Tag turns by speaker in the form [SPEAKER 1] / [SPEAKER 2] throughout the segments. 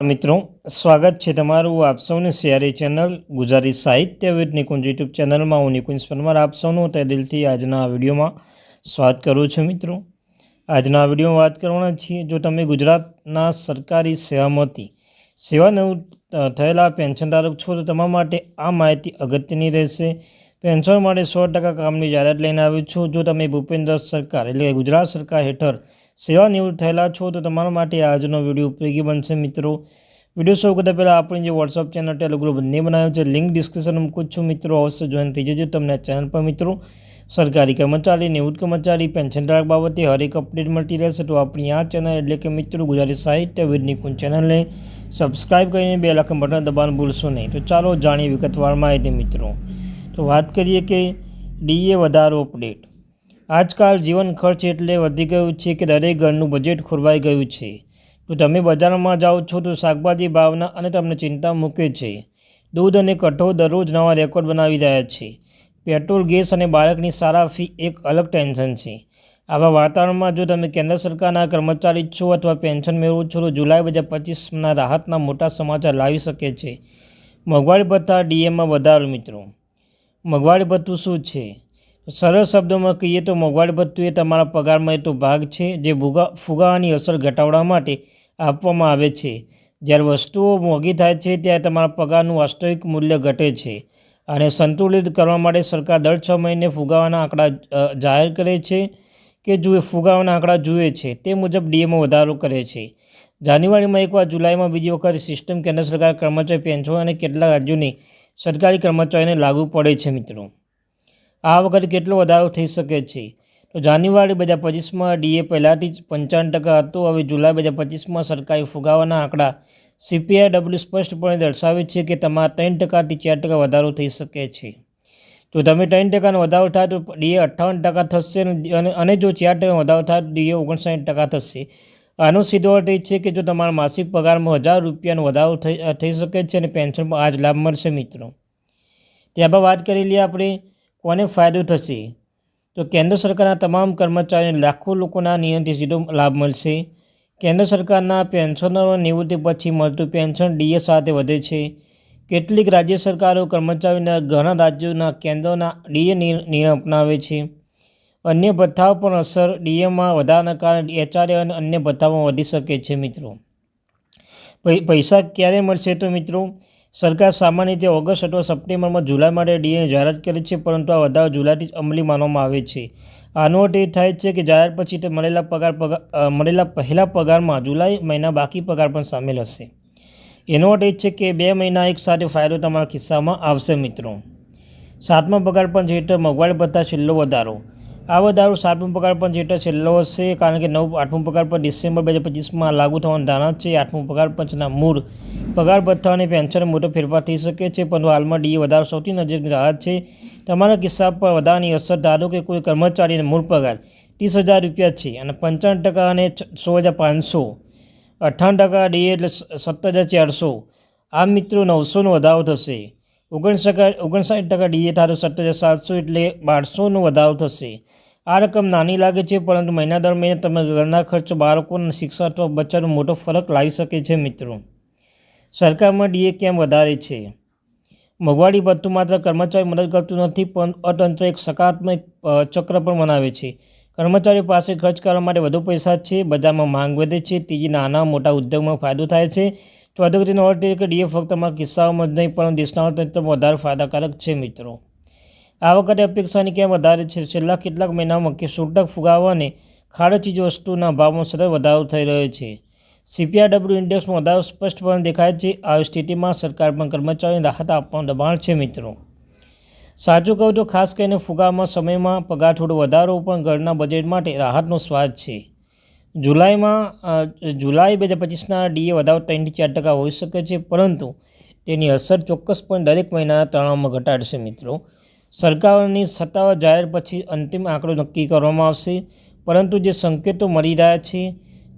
[SPEAKER 1] મિત્રો, સ્વાગત છે તમારું આપ સૌને સિયારી ચેનલ ગુજરાતી સાહિત્ય વિદ નિકુંજ યુટ્યુબ ચેનલમાં. હું નિકુંજ પરમાર, આપ સૌનું તે દિલથી આજના વિડીયોમાં સ્વાગત કરું છું મિત્રો. આજના આ વિડીયોમાં વાત કરવાના છીએ, જો તમે ગુજરાતના સરકારી સેવામાંથી સેવાનિવૃત્ત થયેલા પેન્શનધારક છો, તો તમારા માટે આ માહિતી અગત્યની રહેશે. પેન્શન માટે સો ટકા કામની જાહેરાત લઈને આવ્યું છું. જો તમે ભૂપેન્દ્ર સરકાર, એટલે ગુજરાત સરકાર હેઠળ સેવાનિવૃત્ત થયેલા છો તો તમારા માટે આજનો વીડિયો ઉપયોગી બનશે મિત્રો. વીડિયો શરૂ કરતાં પહેલાં આપણી જે વોટ્સઅપ ચેનલ ટેલિગ્રુપ બંને બનાવ્યો છે. લિંક ડિસ્ક્રિપ્શન મૂકું છું મિત્રો. અવશ્ય જોઈન થઈ જજો તમને ચેનલ પર મિત્રો. સરકારી કર્મચારી, નિવૃત્ત કર્મચારી પેન્શનધારક બાબતે હરેક અપડેટ મળતી રહેશે. તો આપણી આ ચેનલ એટલે કે મિત્રો ગુજરાતી સાહિત્ય વિદ નિકુંજ ચેનલને સબસ્ક્રાઇબ કરીને બે લાખ બટન દબાણ ભૂલશો નહીં. તો ચાલો જાણીએ વિગતવાર માહિતી મિત્રો. તો વાત કરીએ કે ડીએ વધારો અપડેટ આજકાલ જીવન ખર્ચ એટલે વધી ગયું છે કે દરેક ઘરનું બજેટ ખોરવાઈ ગયું છે. તો તમે બજારમાં જાઓ છો તો શાકભાજી ભાવના અને તમને ચિંતા મૂકે છે. દૂધ અને કઠોળ દરરોજ નવા રેકોર્ડ બનાવી રહ્યા છે. પેટ્રોલ, ગેસ અને બાળકની સારા ફી એક અલગ ટેન્શન છે. આવા વાતાવરણમાં જો તમે કેન્દ્ર સરકારના કર્મચારી છો અથવા પેન્શન મેળવો છો તો જુલાઈ બે હજાર પચીસના રાહતના મોટા સમાચાર લાવી શકે છે. મોંઘવારી ભથ્થા ડીએમમાં વધારો મિત્રો. મોંઘવારી ભથ્થું શું છે? સરળ શબ્દોમાં કહીએ તો મોંઘવારી ભથ્થું એ તમારા પગારમાં એ તો ભાગ છે, જે ભૂગા, ફુગાવાની અસર ઘટાડવા માટે આપવામાં આવે છે. જ્યારે વસ્તુઓ મોંઘી થાય છે, ત્યારે તમારા પગારનું વાસ્તવિક મૂલ્ય ઘટે છે અને સંતુલિત કરવા માટે સરકાર દર છ મહિને ફુગાવાના આંકડા જાહેર કરે છે કે જુએ ફુગાવાના આંકડા જુએ છે, તે મુજબ ડીએમાં વધારો કરે છે. જાન્યુઆરીમાં એકવાર જુલાઈમાં બીજી વખત સિસ્ટમ કેન્દ્ર સરકાર કર્મચારી પેન્શન અને કેટલાક રાજ્યોની સરકારી કર્મચારીઓને લાગુ પડે છે મિત્રો. આ વખતે કેટલો વધારો થઈ શકે છે? તો જાન્યુઆરી બે હજાર પચીસમાં ડીએ પહેલાંથી જ પંચાવન ટકા હતો. હવે જુલાઈ બે હજાર પચીસમાં સરકારી ફુગાવાના આંકડા સીપીઆઈડબ્લ્યુ સ્પષ્ટપણે દર્શાવે છે કે તમારા ત્રણ ટકાથી ચાર ટકા વધારો થઈ શકે છે. જો તમે ત્રણ ટકાનો વધારો થાય તો ડીએ અઠ્ઠાવન ટકા થશે અને- જો ચાર ટકા વધારો થાય તો ડીએ ઓગણસાઠ ટકા થશે. આનો સીધો અર્થ એ છે કે જો તમારા માસિક પગારમાં હજાર રૂપિયાનો વધારો થઈ થઈ શકે છે અને પેન્શન પર આ જ લાભ મળશે મિત્રો. ત્યારબાદ વાત કરી લઈએ આપણે કોને ફાયદો થશે? તો કેન્દ્ર સરકારના તમામ કર્મચારીઓને લાખો લોકોના નિયમથી સીધો લાભ મળશે. કેન્દ્ર સરકારના પેન્શનરો નિવૃત્તિ પછી મળતું પેન્શન ડીએ સાથે વધે છે. કેટલીક રાજ્ય સરકારો કર્મચારીઓના ઘણા રાજ્યોના કેન્દ્રોના ડીએ નિર્ણય અપનાવે છે. અન્ય ભથ્થાઓ પર અસર ડીએમાં વધારાના કારણે એચઆરએ અને અન્ય ભથ્થામાં વધી શકે છે મિત્રો. પૈસા ક્યારે મળશે તો મિત્રો? સરકાર સામાન્ય રીતે ઓગસ્ટ અથવા સપ્ટેમ્બરમાં જુલાઈ માટે ડીએની જાહેરાત કરે છે, પરંતુ આ વધારો જુલાઈથી જ અમલી માનવામાં આવે છે. આનો અર્થ એ થાય છે કે જાહેરાત પછી તે મળેલા પગાર પગાર મળેલા પહેલા પગારમાં જુલાઈ મહિના બાકી પગાર પણ સામેલ હશે. એનો અર્થ એ છે કે બે મહિના એક સાથે ફાયદો તમારા ખિસ્સામાં આવશે, મિત્રો. સાતમા પગાર પંચ હેઠળ મોંઘવારી ભથ્થા છેલ્લો વધારો. આ વધારો સાતમો પગાર પણ જેટલો છેલ્લો હશે, કારણ કે નવ, આઠમો પગાર પણ ડિસેમ્બર બે હજાર પચીસમાં લાગુ થવાનું ધારણા છે. આઠમો પગાર પંચના મૂળ પગાર ભથ્થા અને પેન્શન મોટો ફેરફાર થઈ શકે છે, પરંતુ હાલમાં ડીએ વધારો સૌથી નજીકની રાહત છે. તમારા કિસ્સા પર વધારાની અસર, ધારો કે કોઈ કર્મચારીને મૂળ પગાર ત્રીસ હજાર રૂપિયા છે અને પંચાવન ટકા અને સો હજાર પાંચસો અઠાવન ટકા ડીએ એટલે સત્તર હજાર ચારસો. આ મિત્રો, નવસોનો વધારો થશે. ઓગણસાઠ ઓગણસાઠ ટકા ડીએ થારો સત્તર હજાર સાતસો એટલે બારસોનો વધારો થશે. આ રકમ નાની લાગે છે, પરંતુ મહિના દર મહિને તમે ઘરના ખર્ચ બાળકોના શિક્ષણ અથવા બચ્ચાનો મોટો ફરક લાવી શકે છે મિત્રો. સરકારમાં ડીએ કેમ વધારે છે? મોંઘવારી ભથ્થું માત્ર કર્મચારી મદદ કરતું નથી, પણ અર્થતંત્ર એક સકારાત્મક ચક્ર પણ બનાવે છે. કર્મચારીઓ પાસે ખર્ચ કરવા માટે વધુ પૈસા છે, બજારમાં માંગ વધે છે, ત્રીજી નાના મોટા ઉદ્યોગમાં ફાયદો થાય છે ચોથો તેનો અર્થ કે ડીએ ફક્ત તમારા કિસ્સાઓમાં જ નહીં, પણ દેશના અર્થતંત્રમાં વધારે ફાયદાકારક છે મિત્રો. આ વખતે અપેક્ષાની કેમ વધારે છે? છેલ્લા કેટલાક મહિનામાં કે છૂટક ફુગાવા અને ખાડ ચીજ વસ્તુના ભાવમાં સતત વધારો થઈ રહ્યો છે. સીપીઆરડબ્લ્યુ ઇન્ડેક્સમાં વધારો સ્પષ્ટપણે દેખાય છે. આવી સ્થિતિમાં સરકાર પણ કર્મચારીઓને રાહત આપવાનું દબાણ છે મિત્રો. સાચું કહું તો ખાસ કરીને ફુગામાં સમયમાં પગાર થોડો વધારો પણ ઘરના બજેટ માટે રાહતનો સ્વાદ છે. જુલાઈમાં જુલાઈ બે હજાર પચીસના ડીએ વધારો ત્રણથી ચાર ટકા હોઈ શકે છે, પરંતુ તેની અસર ચોક્કસપણે દરેક મહિનાના તણાવમાં ઘટાડશે મિત્રો. સરકારની સત્તાવાર જાહેર પછી અંતિમ આંકડો નક્કી કરવામાં આવશે, પરંતુ જે સંકેતો મળી રહ્યા છે,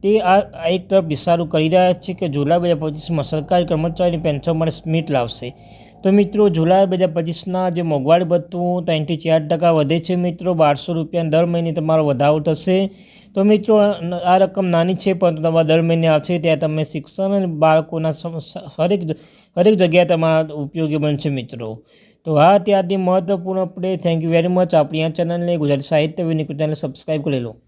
[SPEAKER 1] તે આ આ એક તરફ ઇશારો કરી રહ્યા છે કે જુલાઈ બે હજાર પચીસમાં સરકારી કર્મચારીની પેન્શન માટે સ્મિટ લાવશે. તો મિત્રો, જુલાઈ બે હજાર પચીસના જે મોંઘવારી ભથ્થું ત્રણથી ચાર ટકા વધે છે મિત્રો, બારસો રૂપિયા દર મહિને તમારો વધારો થશે. તો મિત્રો, આ રકમ નાની છે, પરંતુ તમારા દર મહિને આવશે ત્યાં તમે શિક્ષણ અને બાળકોના હરેક હરેક જગ્યાએ તમારા ઉપયોગી બનશે મિત્રો. તો હા ત્યારથી મહત્વપૂર્ણ આપણે થેન્ક યુ વેરી મચ આપણી આ ચેનલને ગુજરાતી સાહિત્ય વિનિકુ ચેનલ સબસ્ક્રાઈબ કરી લો.